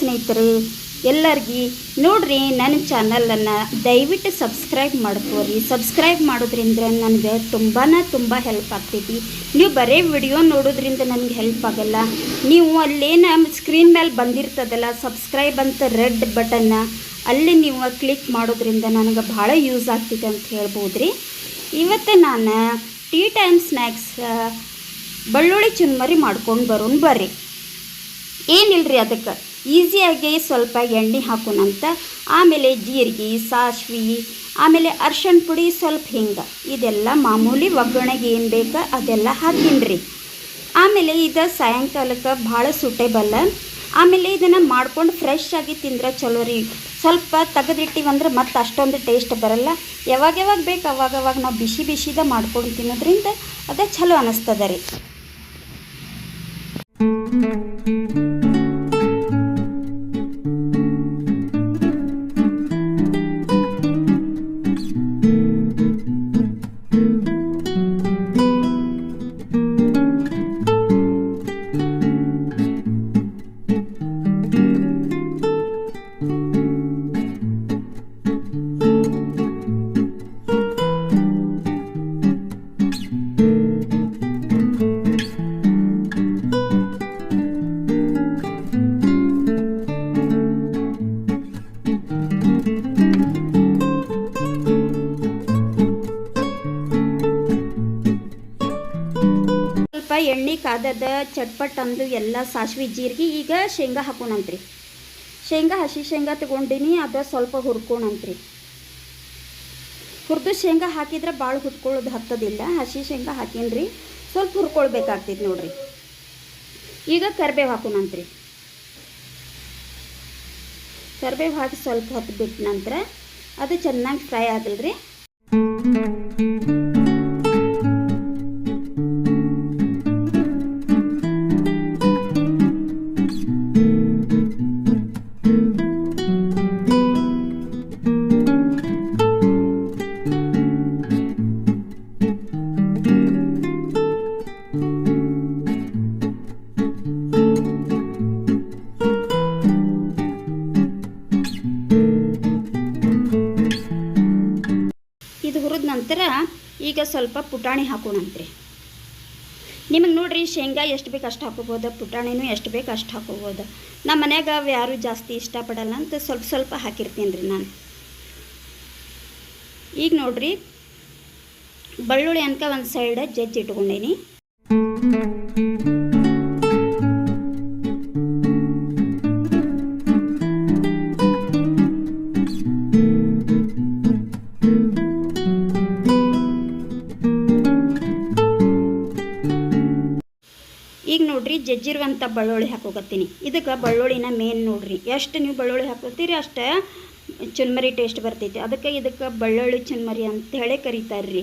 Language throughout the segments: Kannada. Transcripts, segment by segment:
ಸ್ನೇಹಿತರೆ, ಎಲ್ಲರಿಗೆ ನೋಡ್ರಿ ನನ್ನ ಚಾನಲನ್ನು ದಯವಿಟ್ಟು ಸಬ್ಸ್ಕ್ರೈಬ್ ಮಾಡ್ಕೋರಿ. ಸಬ್ಸ್ಕ್ರೈಬ್ ಮಾಡೋದ್ರಿಂದ ನನಗೆ ತುಂಬಾ ತುಂಬ ಹೆಲ್ಪ್ ಆಗ್ತೈತಿ. ನೀವು ಬರೀ ವಿಡಿಯೋ ನೋಡೋದ್ರಿಂದ ನನಗೆ ಹೆಲ್ಪ್ ಆಗಲ್ಲ. ನೀವು ಅಲ್ಲೇನ ಸ್ಕ್ರೀನ್ ಮೇಲೆ ಬಂದಿರ್ತದಲ್ಲ, ಸಬ್ಸ್ಕ್ರೈಬ್ ಅಂತ ರೆಡ್ ಬಟನ್ನ, ಅಲ್ಲಿ ನೀವು ಕ್ಲಿಕ್ ಮಾಡೋದ್ರಿಂದ ನನಗೆ ಭಾಳ ಯೂಸ್ ಆಗ್ತಿದೆ ಅಂತ ಹೇಳ್ಬೋದು ರೀ ಇವತ್ತು ನಾನು ಟೀ ಟೈಮ್ ಸ್ನ್ಯಾಕ್ಸ್ ಬೆಳ್ಳುಳ್ಳಿ ಚುನ್ಮರಿ ಮಾಡ್ಕೊಂಡು ಬರೋಣ ಬರ್ರಿ. ಏನಿಲ್ರಿ ಅದಕ್ಕೆ? ಈಸಿಯಾಗಿ ಸ್ವಲ್ಪ ಎಣ್ಣೆ ಹಾಕೋಣಂತ ಆಮೇಲೆ ಜೀರಿಗೆ, ಸಾಸ್ವಿ, ಆಮೇಲೆ ಅರ್ಶಿಣ ಪುಡಿ ಸ್ವಲ್ಪ ಹಿಂಗೆ. ಇದೆಲ್ಲ ಮಾಮೂಲಿ ಒಗ್ಗರಣೆಗೆ ಏನು ಬೇಕು ಅದೆಲ್ಲ ಹಾಕಿನ್ರಿ ಆಮೇಲೆ ಇದು ಸಾಯಂಕಾಲಕ್ಕೆ ಭಾಳ ಸೂಟೇಬಲ್ ಆಮೇಲೆ ಇದನ್ನು ಮಾಡ್ಕೊಂಡು ಫ್ರೆಶ್ ಆಗಿ ತಿಂದ್ರೆ ಚಲೋ ರೀ. ಸ್ವಲ್ಪ ತೆಗೆದಿಟ್ಟಿವಂದ್ರೆ ಮತ್ತೆ ಅಷ್ಟೊಂದು ಟೇಸ್ಟ್ ಬರಲ್ಲ. ಯಾವಾಗ ಯಾವಾಗ ಬೇಕು ಅವಾಗವಾಗ ಅವಾಗ ನಾವು ಬಿಸಿ ಬಿಸಿದ ಮಾಡ್ಕೊಂಡು ತಿನ್ನೋದ್ರಿಂದ ಅದು ಚಲೋ ಅನ್ನಿಸ್ತದ ರೀ. ಎಣ್ಣೆ ಕಾದದ ಚಟ್ಪಟ್ ಅಂದು ಎಲ್ಲ ಸಾಸ್ವೆ ಜೀರಿಗೆ ಈಗ ಶೇಂಗಾ ಹಾಕೋಣಂತ್ರಿ. ಶೇಂಗಾ ಹಸಿ ಶೇಂಗಾ ತಗೊಂಡಿನಿ, ಅದು ಸ್ವಲ್ಪ ಹುರ್ಕೊಣಂತ್ರಿ. ಹುರಿದು ಶೇಂಗಾ ಹಾಕಿದ್ರೆ ಭಾಳ ಹುರ್ಕೊಳ್ಳೋದು ಹತ್ತದಿಲ್ಲ, ಹಸಿ ಶೇಂಗಾ ಹಾಕೀನಿ ಸ್ವಲ್ಪ ಹುರ್ಕೊಳ್ಬೇಕಾಗ್ತೈತಿ ನೋಡ್ರಿ. ಈಗ ಕರ್ಬೇವು ಹಾಕೋಣಂತ್ರಿ. ಕರ್ಬೇವು ಹಾಕಿ ಸ್ವಲ್ಪ ಹೊತ್ತು ಬಿಟ್ಟ ನಂತರ ಅದು ಚೆನ್ನಾಗಿ ಫ್ರೈ ಆಗಲ್ರಿ. ಈಗ ಸ್ವಲ್ಪ ಪುಟಾಣಿ ಹಾಕೋಣಂತ್ರಿ. ನಿಮಗೆ ನೋಡ್ರಿ, ಶೇಂಗಾ ಎಷ್ಟು ಬೇಕು ಅಷ್ಟು ಹಾಕೋಬೋದು, ಪುಟಾಣಿನೂ ಎಷ್ಟು ಬೇಕು ಅಷ್ಟು ಹಾಕೋಬೋದು. ನಮ್ಮ ಮನೆಯಾಗ ಯಾರೂ ಜಾಸ್ತಿ ಇಷ್ಟಪಡಲ್ಲ ಅಂತ ಸ್ವಲ್ಪ ಸ್ವಲ್ಪ ಹಾಕಿರ್ತೀನಿ ರೀ ನಾನು. ಈಗ ನೋಡ್ರಿ, ಬೆಳ್ಳುಳ್ಳಿ ಅನ್ಕ ಒಂದು ಸೈಡ್ ಜಜ್ಜಿ ಇಟ್ಕೊಂಡೀನಿ. ಈಗ ನೋಡ್ರಿ ಜಜ್ಜಿರುವಂಥ ಬಳ್ಳುಳ್ಳಿ ಹಾಕೋಕತ್ತೀನಿ ಇದಕ್ಕೆ ಬಳ್ಳುಳ್ಳಿನ ಮೇನ್ ನೋಡ್ರಿ. ಎಷ್ಟು ನೀವು ಬಳ್ಳುಳ್ಳಿ ಹಾಕೋತೀರಿ ಅಷ್ಟೇ ಚುನ್ಮರಿ ಟೇಸ್ಟ್ ಬರ್ತೈತಿ. ಅದಕ್ಕೆ ಇದಕ್ಕೆ ಬಳ್ಳುಳ್ಳಿ ಚುನ್ಮರಿ ಅಂತ ಹೇಳಿ ಕರೀತಾರೆ ರೀ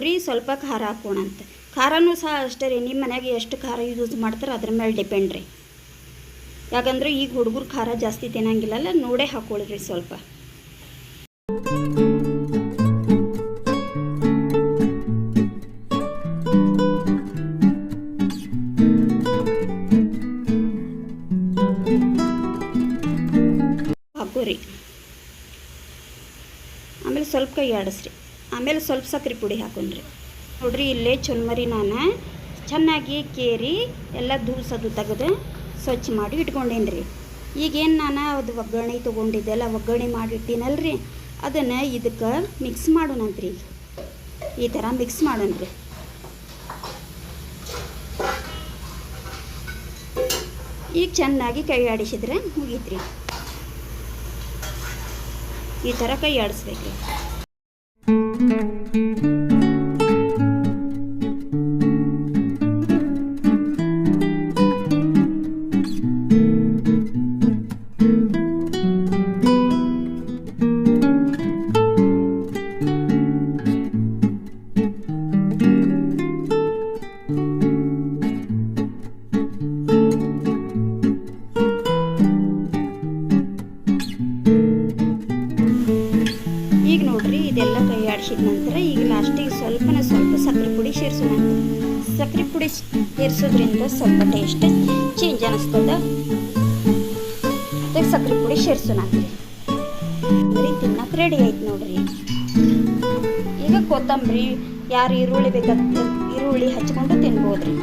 ನೋಡ್ರಿ ಸ್ವಲ್ಪ ಖಾರ ಹಾಕೋಣಂತ ಖಾರನೂ ಸಹ ಅಷ್ಟೇ ರೀ, ನಿಮ್ಮ ಮನ್ಯಾಗ ಎಷ್ಟು ಖಾರ ಯೂಸ್ ಮಾಡ್ತಾರೆ ಅದ್ರ ಮೇಲೆ ಡಿಪೆಂಡ್ ರೀ. ಯಾಕಂದ್ರೆ ಈಗ ಹುಡುಗರು ಖಾರ ಜಾಸ್ತಿ ತಿನ್ನಂಗಿಲ್ಲಲ್ಲ, ನೋಡೇ ಹಾಕೊಳ್ಳ್ರಿ ಸ್ವಲ್ಪ. ಹಾಕೋರಿ. ಆಮೇಲೆ ಸ್ವಲ್ಪ ಕೈ ಆಡಿಸ್ರಿ. ಆಮೇಲೆ ಸ್ವಲ್ಪ ಸಕ್ಕರೆ ಪುಡಿ ಹಾಕೊಂಡ್ರಿ. ನೋಡ್ರಿ ಇಲ್ಲೇ ಚುನ್ಮರಿ ನಾನು. ಚೆನ್ನಾಗಿ ಕೇರಿ, ಎಲ್ಲ ಧೂಸದು ತೆಗೆದು ಸ್ವಚ್ಛ ಮಾಡಿ ಇಟ್ಕೊಂಡೇನಿ ರೀ ಈಗೇನು ನಾನು ಅದು ಒಗ್ಗರಣೆ ತೊಗೊಂಡಿದ್ದೆಲ್ಲ ಒಗ್ಗರಣೆ ಮಾಡಿಟ್ಟಿನಲ್ರಿ. ಅದನ್ನು ಇದಕ್ಕೆ ಮಿಕ್ಸ್ ಮಾಡೋಣಂತ್ರಿ. ಈ ಥರ ಮಿಕ್ಸ್ ಮಾಡೋಣ್ರಿ ಈಗ ಚೆನ್ನಾಗಿ ಕೈ ಆಡಿಸಿದ್ರೆ ಮುಗೀತ್ರಿ. ಈ ಥರ ಕೈ ಆಡಿಸ್ಬೇಕ್ರಿ. ಈಗ ಲಾಸ್ಟಿಗೆ ಸ್ವಲ್ಪನ ಸ್ವಲ್ಪ ಸಕ್ಕರೆ ಪುಡಿ ಸೇರಿಸೋಣ. ಸಕ್ಕರೆ ಪುಡಿ ಸೇರಿಸೋದ್ರಿಂದ ಸ್ವಲ್ಪ ಟೇಸ್ಟ್ ಚೇಂಜ್ ಅನ್ನಿಸ್ತದ ಅದಕ್ಕೆ ಸಕ್ಕರೆ ಪುಡಿ ಸೇರಿಸೋಣ ಬರೀ ತಿನ್ನಕ್ಕೆ ರೆಡಿ ಆಯ್ತು ನೋಡ್ರಿ. ಈಗ ಕೊತ್ತಂಬರಿ, ಯಾರು ಈರುಳ್ಳಿ ಬೇಕಾಗ್ತದೆ ಈರುಳ್ಳಿ ಹಚ್ಕೊಂಡು ತಿನ್ಬೋದ್ರಿ.